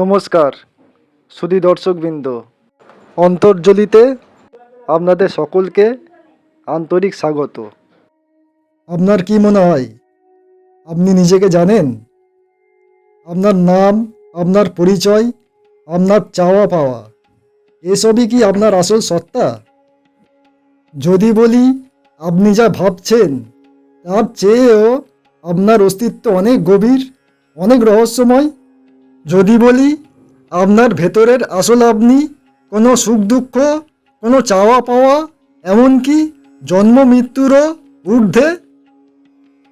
নমস্কার, সুধী দর্শকবৃন্দ। অন্তর্জলিতে আপনাদের সকলকে আন্তরিক স্বাগত। আপনার কি মনে হয়? আপনি নিজেকে জানেন? আপনার নাম, আপনার পরিচয়, আপনার চাওয়া পাওয়া, এসবই কি আপনার আসল সত্তা? যদি বলি, আপনি যা ভাবছেন, তার চেয়েও আপনার অস্তিত্ব অনেক গভীর, অনেক রহস্যময় যদি বলি, আপনার ভেতরের আসল আপনি কোনো সুখ দুঃখ, কোনো চাওয়া পাওয়া, এমনকি জন্ম মৃত্যুরও ঊর্ধ্বে?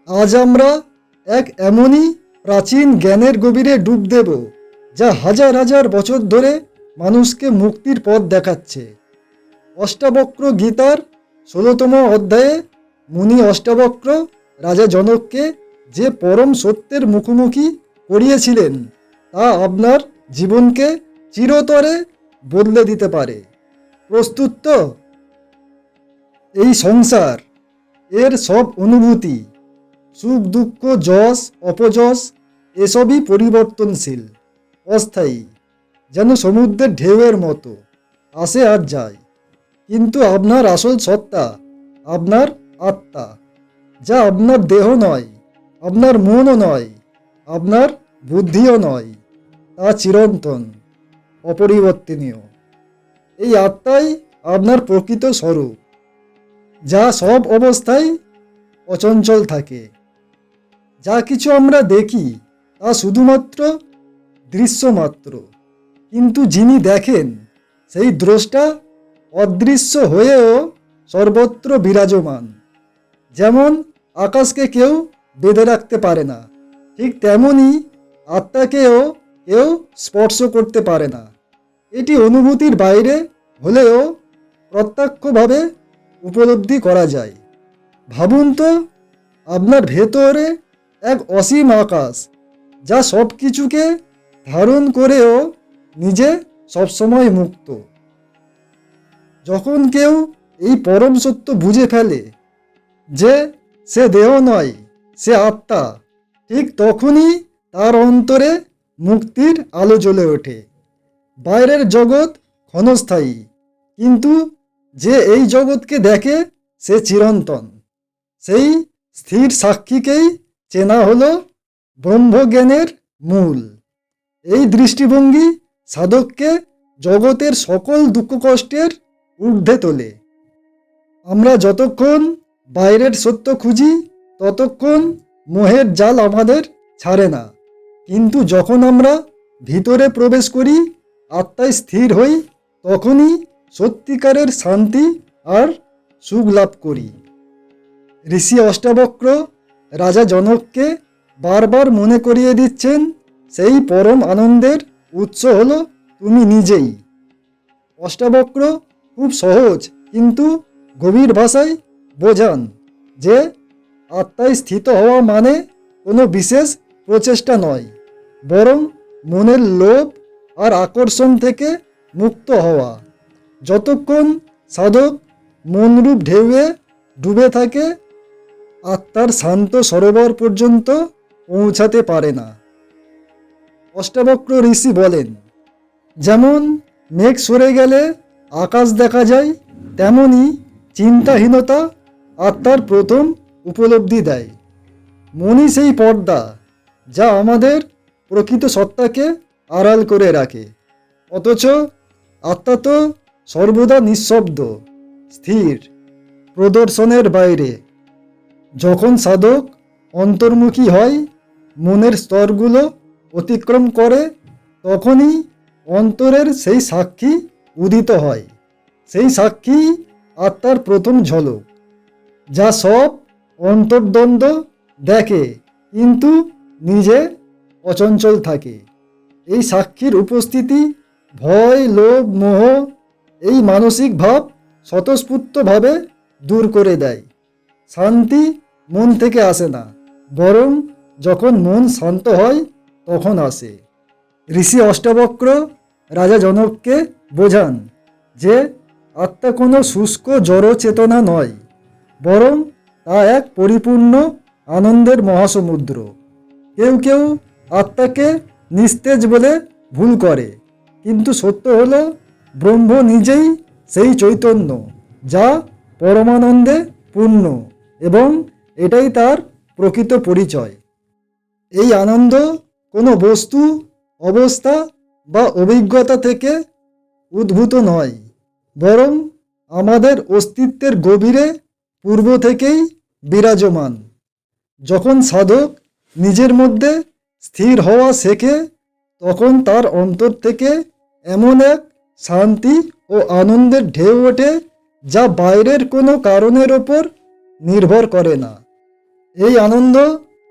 আজ আমরা এক এমনই প্রাচীন জ্ঞানের গভীরে ডুব দেব, যা হাজার হাজার বছর ধরে মানুষকে মুক্তির পথ দেখাচ্ছে। অষ্টাবক্র গীতার ষোলোতম অধ্যায়ে মুনি অষ্টাবক্র রাজা জনককে যে পরম সত্যের মুখোমুখি করিয়েছিলেন তা আপনার জীবনকে চিরতরে বদলে দিতে পারে। প্রস্তুত তো? এই সংসার, এর সব অনুভূতি, সুখ, দুঃখ, যশ, অপযশ, এসবই পরিবর্তনশীল, অস্থায়ী, যেন সমুদ্রের ঢেউয়ের মতো, আসে আর যায়। কিন্তু আপনার আসল সত্তা, আপনার আত্মা, যা আপনার দেহ নয়, আপনার মনও নয়, আপনার বুদ্ধিও নয়। তা চিরন্তন অপরিবর্তনীয়। এই আত্মাই আপনার প্রকৃত স্বরূপ, যা সব অবস্থায় অচঞ্চল থাকে। যা কিছু আমরা দেখি, তা শুধুমাত্র দৃশ্যমাত্র। কিন্তু যিনি দেখেন, সেই দ্রষ্টা অদৃশ্য হয়েও সর্বত্র বিরাজমান। যেমন আকাশকে কেউ বেঁধে রাখতে পারে না, ঠিক তেমনই আত্মাকেও কেউ স্পর্শ করতে পারে না। এটি অনুভূতির বাইরে হলেও প্রত্যক্ষভাবে উপলব্ধি করা যায়। ভাবুন তো, আপনার ভেতরে এক অসীম আকাশ, যা সব কিছুকে ধারণ করেও নিজে সবসময় মুক্ত। যখন কেউ এই পরম সত্য বুঝে ফেলে যে সে দেহ নয়, সে আত্মা, ঠিক তখনই তার অন্তরে মুক্তির আলো জ্বলে ওঠে। বাইরের জগৎ ক্ষণস্থায়ী, কিন্তু যে এই জগৎকে দেখে সে চিরন্তন। সেই স্থির সাক্ষীকেই চেনা হল ব্রহ্মজ্ঞানের মূল। এই দৃষ্টিভঙ্গি সাধককে জগতের সকল দুঃখ কষ্টের ঊর্ধ্বে তোলে। আমরা যতক্ষণ বাইরের সত্য খুঁজি, ততক্ষণ মোহের জাল আমাদের ছাড়ে না। কিন্তু যখন আমরা ভিতরে প্রবেশ করি আত্মায় স্থির হই, তখনই সত্যিকারের শান্তি আর সুখ লাভ করি। ঋষি অষ্টাবক্র রাজা জনককে বারবার মনে করিয়ে দিচ্ছেন, সেই পরম আনন্দের উৎস হল তুমি নিজেই। অষ্টাবক্র খুব সহজ, কিন্তু গভীর ভাষায় বোঝান যে আত্মায় স্থিত হওয়া মানে কোনো বিশেষ প্রচেষ্টা নয়, বরং মনের লোভ আর আকর্ষণ থেকে মুক্ত হওয়া। যতক্ষণ সাধক মনরূপ ঢেউয়ে ডুবে থাকে, আত্মার শান্ত সরোবর পর্যন্ত পৌঁছাতে পারে না। অষ্টাবক্র ঋষি বলেন, যেমন মেঘ সরে গেলে আকাশ দেখা যায়, তেমনি চিন্তাহীনতা আত্মার প্রথম উপলব্ধি দেয়। মনই সেই পর্দা যা আমাদের প্রকৃত সত্তাকে আড়াল করে রাখে। অথচ আত্মা তো সর্বদা নিঃশব্দ, স্থির, প্রদর্শনের বাইরে। যখন সাধক অন্তর্মুখী হয়, মনের স্তরগুলো অতিক্রম করে, তখনই অন্তরের সেই সাক্ষী উদিত হয়। সেই সাক্ষী আত্মার প্রথম ঝলক, যা সব অন্তর্দ্বন্দ্ব দেখে। কিন্তু নিজে অচঞ্চল থাকে। এই সাক্ষীর উপস্থিতি ভয়, লোভ, মোহ এই মানসিক ভাব স্বতঃস্ফূর্তভাবে দূর করে দেয়। শান্তি মন থেকে আসে না, বরং যখন মন শান্ত হয় তখন আসে। ঋষি অষ্টাবক্র রাজা জনককে বোঝান যে আত্মা কোনো শুষ্ক, জড় চেতনা নয়, বরং তা এক পরিপূর্ণ আনন্দের মহাসমুদ্র। কেউ কেউ আত্মাকে নিস্তেজ বলে ভুল করে। কিন্তু সত্য হলো, ব্রহ্ম নিজেই সেই চৈতন্য, যা পরমানন্দে পূর্ণ এবং এটাই তার প্রকৃত পরিচয়। এই আনন্দ কোনো বস্তু, অবস্থা বা অভিজ্ঞতা থেকে উদ্ভূত নয়, বরং আমাদের অস্তিত্বের গভীরে পূর্ব থেকেই বিরাজমান। যখন সাধক নিজের মধ্যে স্থির হওয়া শেখে, তখন তার অন্তর থেকে এমন এক শান্তি ও আনন্দের ঢেউ ওঠে যা বাইরের কোনো কারণের ওপর নির্ভর করে না। এই আনন্দ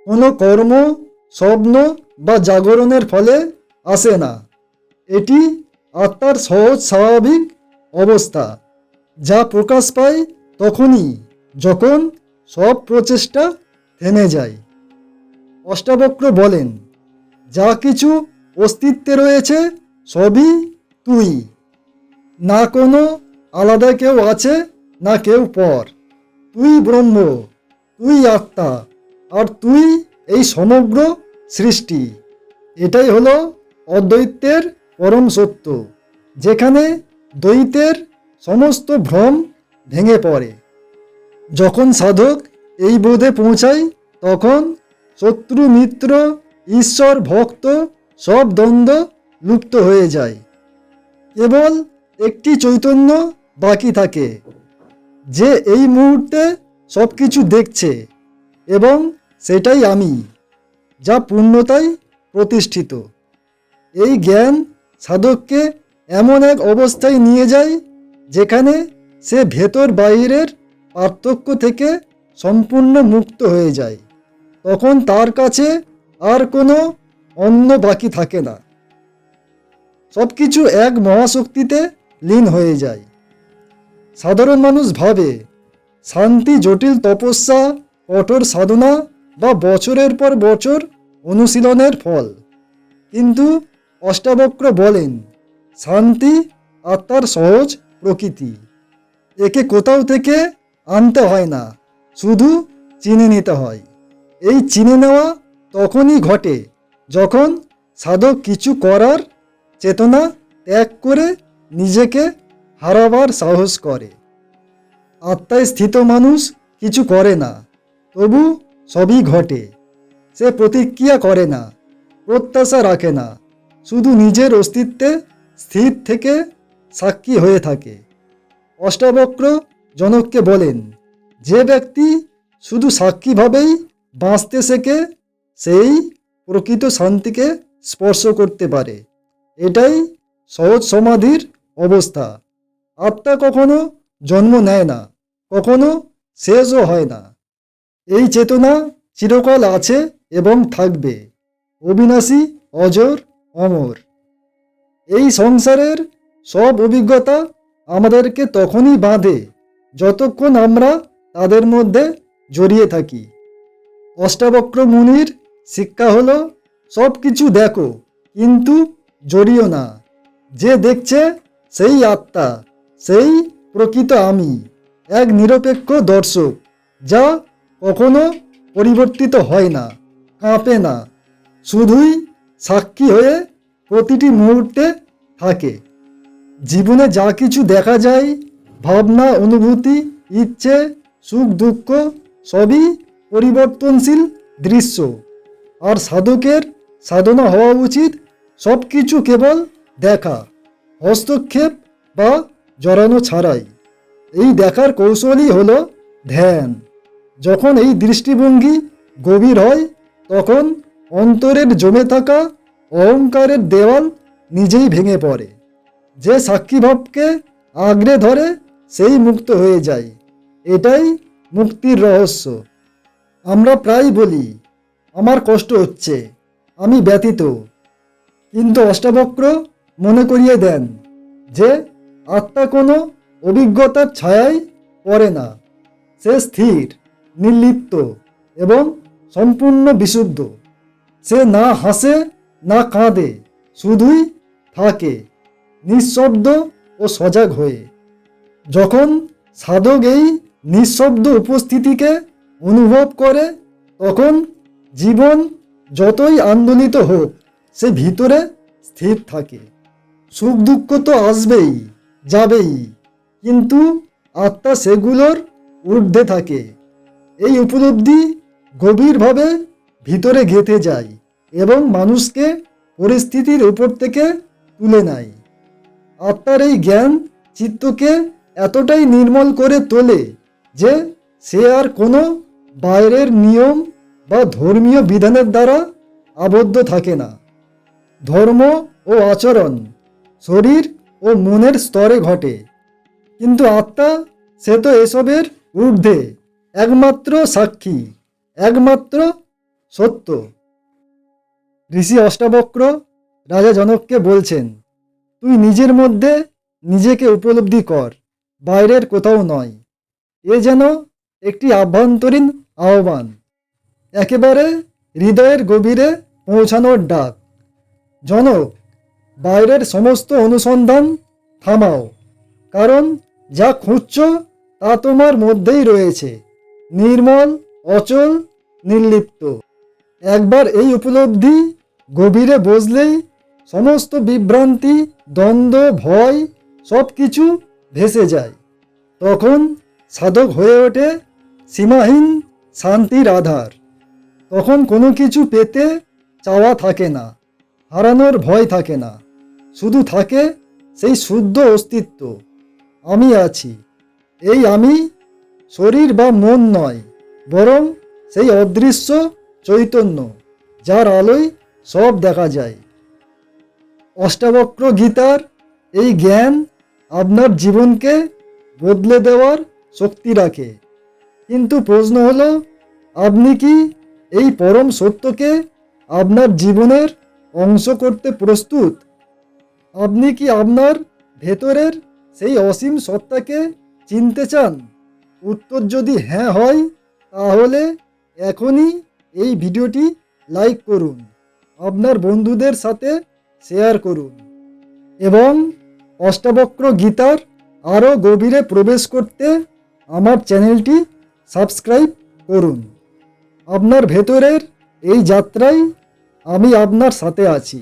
কোনো কর্ম, স্বপ্ন বা জাগরণের ফলে আসে না। এটি আত্মার সহজ স্বাভাবিক অবস্থা যা প্রকাশ পায় তখনই, যখন সব প্রচেষ্টা থেমে যায়। অষ্টাবক্র বলেন, যা কিছু অস্তিত্বে রয়েছে, সবই তুই। না কোনো আলাদা কেউ আছে, না কেউ পর। তুই ব্রহ্ম, তুই আত্মা, আর তুই এই সমগ্র সৃষ্টি। এটাই হলো অদ্বৈতের পরম সত্য, যেখানে দ্বৈতের সমস্ত ভ্রম ভেঙে পড়ে। যখন সাধক এই বোধে পৌঁছায়, তখন শত্রু মিত্র, ঈশ্বর ভক্ত, সব দ্বন্দ্ব লুপ্ত হয়ে যায়। কেবল একটি চৈতন্য বাকি থাকে, যে এই মুহূর্তে সব কিছু দেখছে, এবং সেটাই আমি, যা পূর্ণতায় প্রতিষ্ঠিত। এই জ্ঞান সাধককে এমন এক অবস্থায় নিয়ে যায়, যেখানে সে ভেতর বাইরের পার্থক্য থেকে সম্পূর্ণ মুক্ত হয়ে যায়। তখন তার কাছে আর কোনো অন্য বাকি থাকে না। সব কিছু এক মহাশক্তিতে লীন হয়ে যায়। সাধারণ মানুষ ভাবে, শান্তি, জটিল তপস্যা, কঠোর সাধনা বা বছরের পর বছর অনুশীলনের ফল। কিন্তু অষ্টাবক্র বলেন, শান্তি আত্মার সহজ প্রকৃতি। একে কোথাও থেকে আনতে হয় না, শুধু চিনে নিতে হয়। এই চিনে নেওয়া তখনই ঘটে যখন সাধক কিছু করার চেতনা ত্যাগ করে নিজেকে হারাবার সাহস করে। আত্মায় স্থিত মানুষ কিছু করে না, তবু সবই ঘটে। সে প্রতিক্রিয়া করে না, প্রত্যাশা রাখে না, শুধু নিজের অস্তিত্বে স্থির থেকে সাক্ষী হয়ে থাকে। অষ্টাবক্র জনককে বলেন, যে ব্যক্তি শুধু সাক্ষীভাবেই বাঁচতে শেখে, সেই প্রকৃত শান্তিকে স্পর্শ করতে পারে। এটাই সহজ সমাধির অবস্থা। আত্মা কখনো জন্ম নেয় না, কখনো শেষও হয় না। এই চেতনা চিরকাল আছে এবং থাকবে। অবিনাশী, অজর, অমর। এই সংসারের সব অভিজ্ঞতা আমাদেরকে তখনই বাঁধে, যতক্ষণ আমরা তাদের মধ্যে জড়িয়ে থাকি। অষ্টাবক্র মুনির, শিক্ষা হলো সব কিছু দেখো, কিন্তু জড়িও না। যে দেখছে, সেই আত্মা, সেই প্রকৃত আমি, এক নিরপেক্ষ দর্শক, যা কখনো পরিবর্তিত হয় না, কাঁপে না, শুধুই সাক্ষী হয়ে প্রতিটি মুহূর্তে থাকে। জীবনে যা কিছু দেখা যায়, ভাবনা, অনুভূতি, ইচ্ছে, সুখ, দুঃখ, সবই পরিবর্তনশীল দৃশ্য। আর সাধকের সাধনা হওয়া উচিত সব কিছু কেবল দেখা, হস্তক্ষেপ বা জড়ানো ছাড়াই। এই দেখার কৌশলই হল ধ্যান। যখন এই দৃষ্টিভঙ্গি গভীর হয়, তখন অন্তরের জমে থাকা অহংকারের দেওয়াল নিজেই ভেঙে পড়ে। যে সাক্ষীভাবকে আগ্রে ধরে, সেই মুক্ত হয়ে যায়। এটাই মুক্তির রহস্য। আমরা প্রায় বলি, আমার কষ্ট হচ্ছে, আমি ব্যতীত কিন্তু অষ্টাবক্র মনে করিয়ে দেন যে আত্মা কোনো অভিজ্ঞতার ছায়ায় পড়ে না। সে স্থির, নির্লিপ্ত এবং সম্পূর্ণ বিশুদ্ধ। সে না হাসে, না কাঁদে, শুধুই থাকে, নিঃশব্দ ও সজাগ হয়ে। যখন সাধক এই নিঃশব্দ উপস্থিতিকে অনুভব করে, তখন জীবন যতই আন্দোলিত হোক, সে ভিতরে স্থির থাকে। সুখ দুঃখ তো আসবেই, যাবেই, কিন্তু আত্মা সেগুলোর ঊর্ধ্বে থাকে। এই উপলব্ধি গভীরভাবে ভিতরে গেঁথে যায় এবং মানুষকে পরিস্থিতির উপর থেকে তুলে নেয়। আত্মার এই জ্ঞান চিত্তকে এতটাই নির্মল করে তোলে যে সে আর কোনো বাইরের নিয়ম বা ধর্মীয় বিধানের দ্বারা আবদ্ধ থাকে না। ধর্ম ও আচরণ শরীর ও মনের স্তরে ঘটে। কিন্তু আত্মা, সে তো এসবের ঊর্ধ্বে, একমাত্র সাক্ষী, একমাত্র সত্য। ঋষি অষ্টাবক্র রাজা জনককে বলছেন, তুই নিজের মধ্যে নিজেকে উপলব্ধি কর, বাইরের কোথাও নয়। এ যেন একটি আভ্যন্তরীণ আহ্বান। একেবারে হৃদয়ের গভীরে পৌঁছানোর ডাক। জনক, বাইরের সমস্ত অনুসন্ধান থামাও, কারণ যা খুঁজছ তা তোমার মধ্যেই রয়েছে। নির্মল, অচল, নির্লিপ্ত। একবার এই উপলব্ধি গভীরে বসলেই সমস্ত বিভ্রান্তি, দ্বন্দ্ব, ভয় সব কিছু ভেসে যায়। তখন সাধক হয়ে ওঠে সীমাহীন শান্তির আধার তখন কোনো কিছু পেতে চাওয়া থাকে না, হারানোর ভয় থাকে না। শুধু থাকে সেই শুদ্ধ অস্তিত্ব, আমি আছি। এই আমি শরীর বা মন নয়, বরং সেই অদৃশ্য চৈতন্য, যার আলোয় সব দেখা যায়। অষ্টাবক্র গীতার এই জ্ঞান আপনার জীবনকে বদলে দেওয়ার শক্তি রাখে। কিন্তু প্রশ্ন হলো, আপনি কি এই পরম সত্যকে আপনার জীবনের অংশ করতে প্রস্তুত? আপনি কি আপনার ভেতরের সেই অসীম সত্তাকে চিনতে চান? উত্তর যদি হ্যাঁ হয়, তাহলে এখনই এই ভিডিওটি লাইক করুন, আপনার বন্ধুদের সাথে শেয়ার করুন এবং অষ্টাবক্র গীতার আরও গভীরে প্রবেশ করতে আমার চ্যানেলটি সাবস্ক্রাইব করুন। আপনার ভেতরের এই যাত্রায় আমি আপনার সাথে আছি।